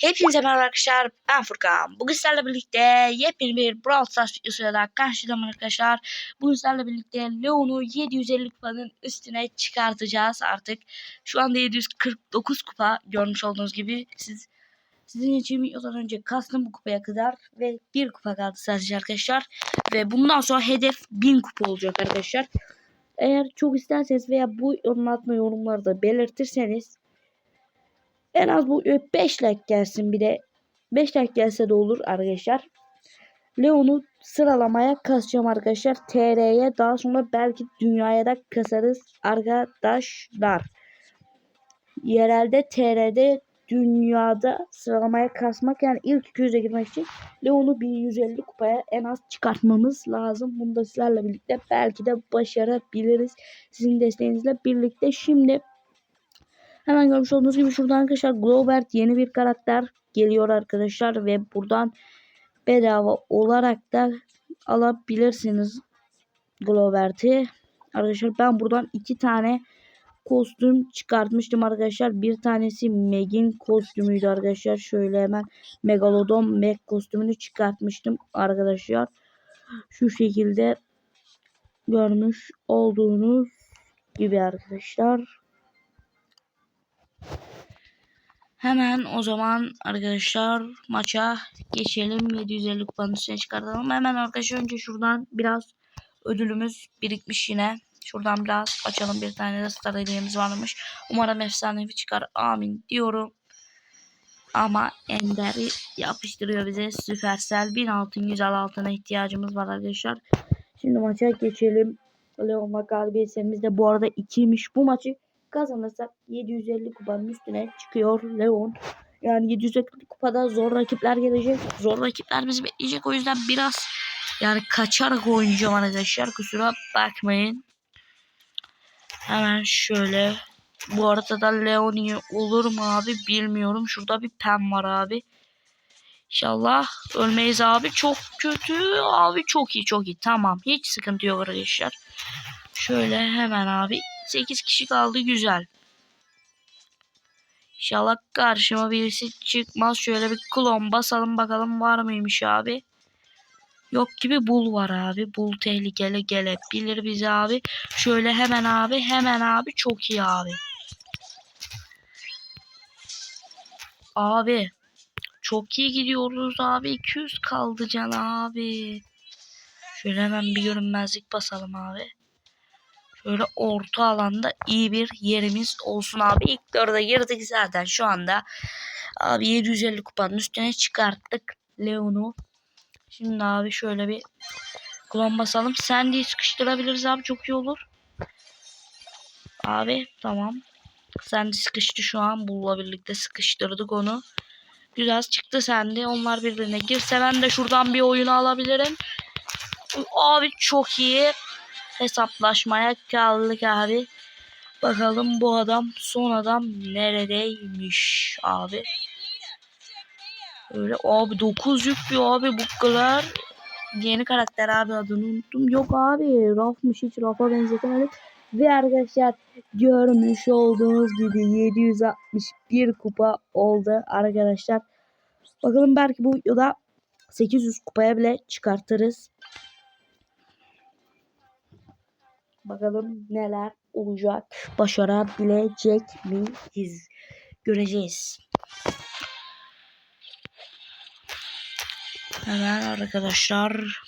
Hepinize merhaba arkadaşlar. Ben Furkan. Bugün sizlerle birlikte yepyeni bir Brawl Stars videosuyla daha karşılayacağım arkadaşlar. Bugün sizlerle birlikte Leon'u 750 kupanın üstüne çıkartacağız artık. Şu anda 749 kupa görmüş olduğunuz gibi. Siz sizin için videodan önce kastım bu kupaya kadar ve bir kupa kaldı sadece arkadaşlar. Ve bundan sonra hedef 1000 kupa olacak arkadaşlar. Eğer çok isterseniz veya bu yorum atma yorumlarda belirtirseniz en az bu 5 like gelsin bir de 5 like gelse de olur arkadaşlar. Leon'u sıralamaya kasacağım arkadaşlar. TR'ye daha sonra belki dünyaya da kasarız arkadaşlar. Yerelde TR'de dünyada sıralamaya kasmak yani ilk 200'e girmek için Leon'u 1150 kupaya en az çıkartmamız lazım. Bunu da sizlerle birlikte belki de başarabiliriz. Sizin desteğinizle birlikte. Şimdi Hemen görmüş olduğunuz gibi şuradan arkadaşlar Globert yeni bir karakter geliyor arkadaşlar ve buradan bedava olarak da alabilirsiniz Globert'i. Arkadaşlar ben buradan iki tane kostüm çıkartmıştım arkadaşlar. Bir tanesi Meg'in kostümüydü arkadaşlar. Şöyle hemen Megalodon Meg kostümünü çıkartmıştım arkadaşlar. Şu şekilde görmüş olduğunuz gibi arkadaşlar. Hemen o zaman arkadaşlar maça geçelim. 750 kupanın üstüne çıkartalım. Hemen arkadaşlar önce şuradan biraz ödülümüz birikmiş yine. Şuradan biraz açalım. Bir tane de star hediyemiz varmış. Umarım efsanevi çıkar. Amin diyorum. Ama Ender'i yapıştırıyor bize. Süpersel 1000 altın güzel altına ihtiyacımız var arkadaşlar. Şimdi maça geçelim. Leon'la galibiyetimiz de bu arada 2'ymiş. Bu maçı kazanırsak 750 kupanın üstüne çıkıyor Leon. Yani 750 kupada zor rakipler gelecek. Zor rakipler bizi bekleyecek. O yüzden biraz yani kaçarak oynayacağım arkadaşlar. Kusura bakmayın. Hemen şöyle. Bu arada da Leon olur mu abi bilmiyorum. Şurada bir pem var abi. İnşallah ölmeyiz abi. Çok kötü. Abi çok iyi çok iyi. Tamam. Hiç sıkıntı yok arkadaşlar. Şöyle hemen abi 8 kişi kaldı güzel. İnşallah karşıma birisi çıkmaz. Şöyle bir klon basalım bakalım var mıymış abi. Yok gibi bul var abi. Bul tehlikeli gelebilir bize abi. Şöyle hemen abi hemen abi çok iyi abi. Abi çok iyi gidiyoruz abi. 200 kaldı can abi. Şöyle hemen bir görünmezlik basalım abi. Şöyle orta alanda iyi bir yerimiz olsun abi. İlk dörde girdik zaten şu anda. Abi 750 kupanın üstüne çıkarttık Leon'u. Şimdi abi şöyle bir klon basalım. Sandy'yi sıkıştırabiliriz abi çok iyi olur. Abi tamam. Sandy sıkıştı şu an. Bull'la birlikte sıkıştırdık onu. Güzel çıktı Sandy. Onlar birbirine girse ben de şuradan bir oyunu alabilirim. Abi çok iyi hesaplaşmaya kaldık abi. Bakalım bu adam son adam neredeymiş abi. Öyle abi 9 yüklüyor abi bu kadar. Yeni karakter abi adını unuttum. Yok abi rafmış hiç rafa benzetemedim. Ve arkadaşlar görmüş olduğunuz gibi 761 kupa oldu arkadaşlar. Bakalım belki bu videoda 800 kupaya bile çıkartırız. Bakalım neler olacak. Başarabilecek miyiz? Göreceğiz. Hemen arkadaşlar.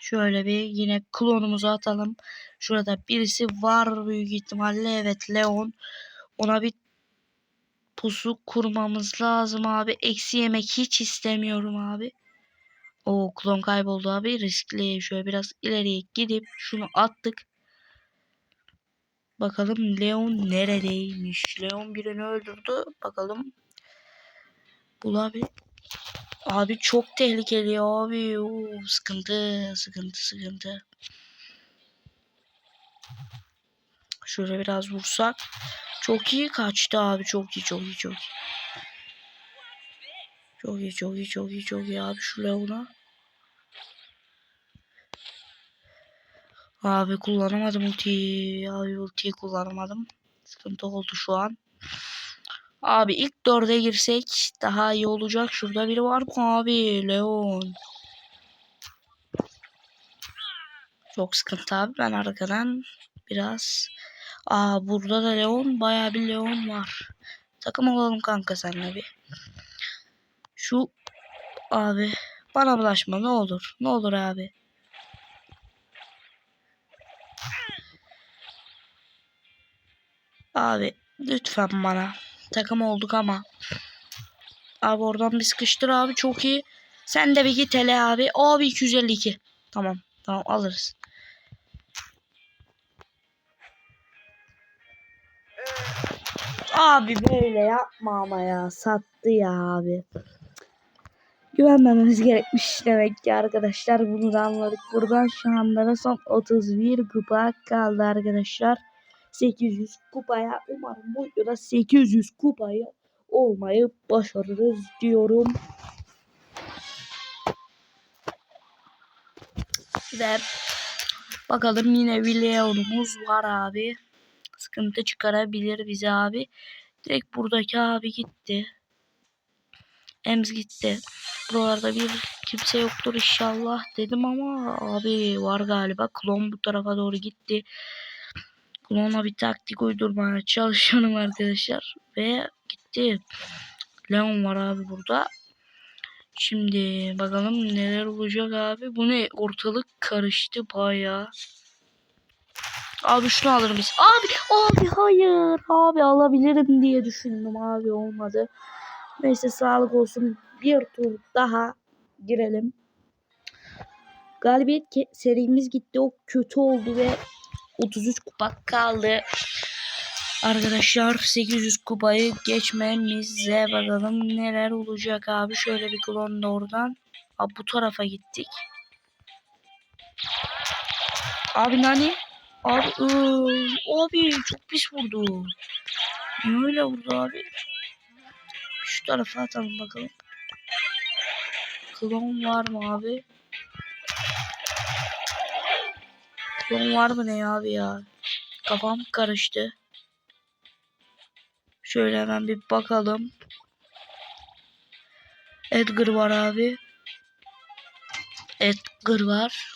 Şöyle bir yine klonumuzu atalım. Şurada birisi var büyük ihtimalle. Evet Leon. Ona bir pusu kurmamız lazım abi. Eksi yemek hiç istemiyorum abi. O klon kayboldu abi. Riskli. Şöyle biraz ileriye gidip şunu attık. Bakalım Leon neredeymiş? Leon birini öldürdü. Bakalım. Bulabil. Abi çok tehlikeli abi. Oo, sıkıntı, sıkıntı, sıkıntı. Şöyle biraz vursak. Çok iyi kaçtı abi. Çok iyi, çok iyi, çok iyi. Çok iyi, çok iyi, çok iyi, çok iyi abi şu Leon'a. Abi kullanamadım ultiyi. Abi ultiyi kullanamadım. Sıkıntı oldu şu an. Abi ilk dörde girsek daha iyi olacak. Şurada biri var mı abi? Leon. Çok sıkıntı abi. Ben arkadan biraz... Aa burada da Leon. Bayağı bir Leon var. Takım olalım kanka senle bir. Şu abi bana bulaşma ne olur. Ne olur abi. Abi lütfen bana. Takım olduk ama. Abi oradan bir sıkıştır abi çok iyi. Sen de bir git hele abi. Abi 252. Tamam tamam alırız. Abi böyle yapma ama ya. Sattı ya abi. Güvenmememiz gerekmiş demek ki arkadaşlar. Bunu da anladık. Buradan şu anda da son 31 kupa kaldı arkadaşlar. 800 kupaya umarım bu videoda 800 kupayı olmayı başarırız diyorum. Ve bakalım yine bir Leon'umuz var abi. Sıkıntı çıkarabilir bize abi. Direkt buradaki abi gitti. Ems gitti. Buralarda bir kimse yoktur inşallah dedim ama abi var galiba. Klon bu tarafa doğru gitti. Klon'a bir taktik uydurmaya çalışıyorum arkadaşlar. Ve gitti. Leon var abi burada. Şimdi bakalım neler olacak abi. Bu ne? Ortalık karıştı baya. Abi şunu alır mıyız? Abi, abi hayır. Abi alabilirim diye düşündüm abi olmadı. Neyse sağlık olsun. Bir tur daha girelim. Galibiyet serimiz gitti. O kötü oldu ve 33 kupa kaldı. Arkadaşlar 800 kupayı geçmemize bakalım neler olacak abi. Şöyle bir klon da oradan. Abi bu tarafa gittik. Abi nani? Abi ıı, abi çok pis vurdu. Niye öyle vurdu abi? Şu tarafa atalım bakalım. Klon var mı abi? Klon var mı ne abi ya? Kafam karıştı. Şöyle hemen bir bakalım. Edgar var abi. Edgar var.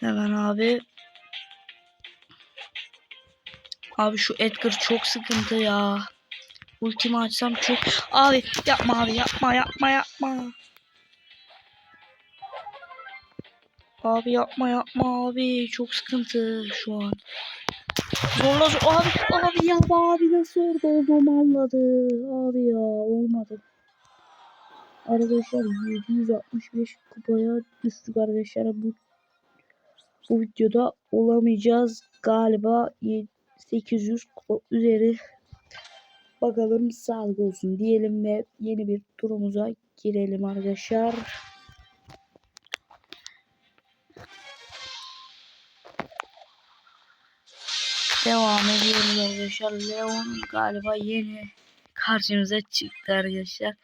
Hemen abi. Abi şu Edgar çok sıkıntı ya. Ultimi açsam çok... Abi yapma abi yapma yapma yapma. Abi yapma yapma abi. Çok sıkıntı şu an. Zorla zor. Abi abi ya abi nasıl orada olduğumu anladı. Abi ya olmadı. Arkadaşlar 765 kupaya düştük arkadaşlar. Bu bu videoda olamayacağız. Galiba 800 kupa üzeri. Bakalım sağlık olsun diyelim ve yeni bir turumuza girelim arkadaşlar. Devam ediyoruz arkadaşlar. Leon galiba yeni karşımıza çıktı arkadaşlar.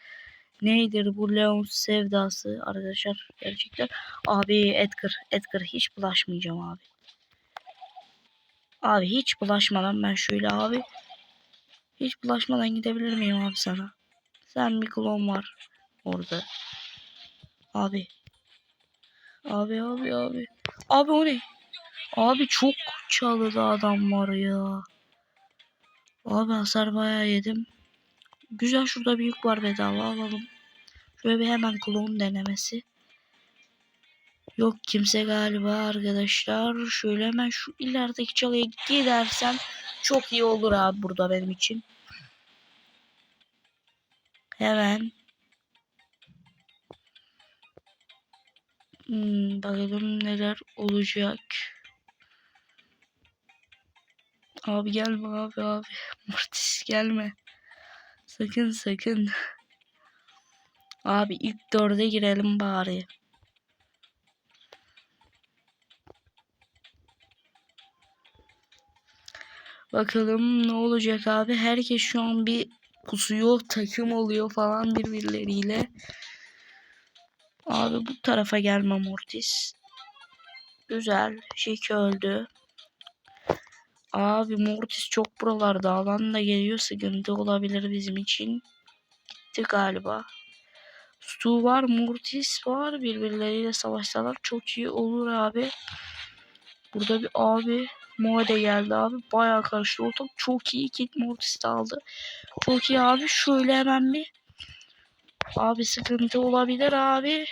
Neydir bu Leon sevdası arkadaşlar gerçekten. Abi Edgar, Edgar hiç bulaşmayacağım abi. Abi hiç bulaşmadan ben şöyle abi. Hiç bulaşmadan gidebilir miyim abi sana? Sen bir klon var orada. Abi. Abi abi abi. Abi o ne? Abi çok çalıda adam var ya. Abi hasar bayağı yedim. Güzel şurada büyük var bedava alalım. Şöyle bir hemen klon denemesi. Yok kimse galiba arkadaşlar. Şöyle hemen şu ilerideki çalıya gidersem çok iyi olur abi burada benim için. Hemen. Hmm, bakalım neler olacak. Abi gelme abi abi. Mortis gelme. Sakın sakın. Abi ilk dörde girelim bari. Bakalım ne olacak abi. Herkes şu an bir pusuyor, takım oluyor falan birbirleriyle. Abi bu tarafa gelme Mortis. Güzel. Jake öldü. Abi Mortis çok buralarda. Alan da geliyor. Sıkıntı olabilir bizim için. Gitti galiba. Stu var. Mortis var. Birbirleriyle savaşsalar çok iyi olur abi. Burada bir abi. De geldi abi. Bayağı karıştı ortam. Çok iyi. Kit Mortis de aldı. Çok iyi abi. Şöyle hemen bir. Abi sıkıntı olabilir abi.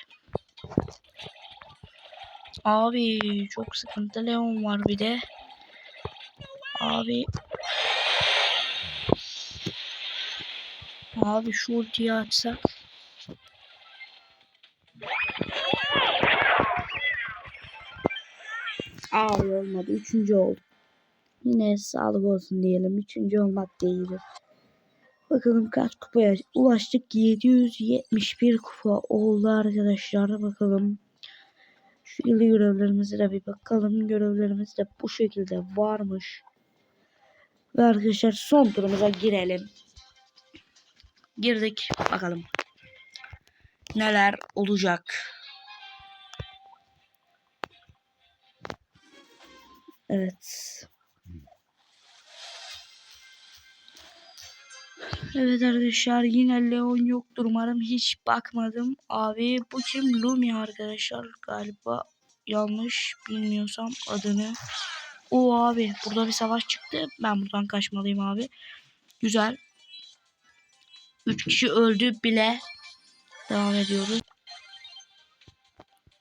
Abi çok sıkıntı. Leon var bir de. Abi. Abi şu ultiyi açsak. Abi olmadı. Üçüncü oldu. Yine sağlık olsun diyelim. Üçüncü olmak değildir. Bakalım kaç kupaya ulaştık. 771 kupa oldu arkadaşlar. Bakalım. Şu ilgili görevlerimize de bir bakalım. Görevlerimiz de bu şekilde varmış. Ve arkadaşlar son turumuza girelim. Girdik. Bakalım. Neler olacak. Evet. Evet arkadaşlar yine Leon yoktur umarım hiç bakmadım. Abi bu kim? Lumi arkadaşlar galiba yanlış bilmiyorsam adını. O abi burada bir savaş çıktı. Ben buradan kaçmalıyım abi. Güzel. 3 kişi öldü bile. Devam ediyoruz.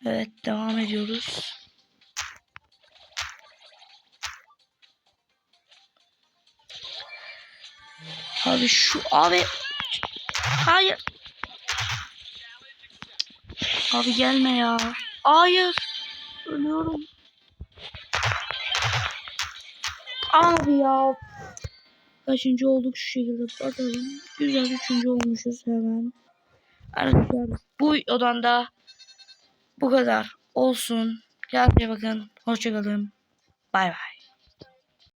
Evet devam ediyoruz. Abi şu abi hayır. Abi gelme ya. Hayır. Ölüyorum. Abi ya. Kaçıncı olduk şu şekilde bakalım. Güzel üçüncü olmuşuz hemen. Arkadaşlar bu videodan da bu kadar olsun. Kendinize bakın. Hoşçakalın. Bay bay.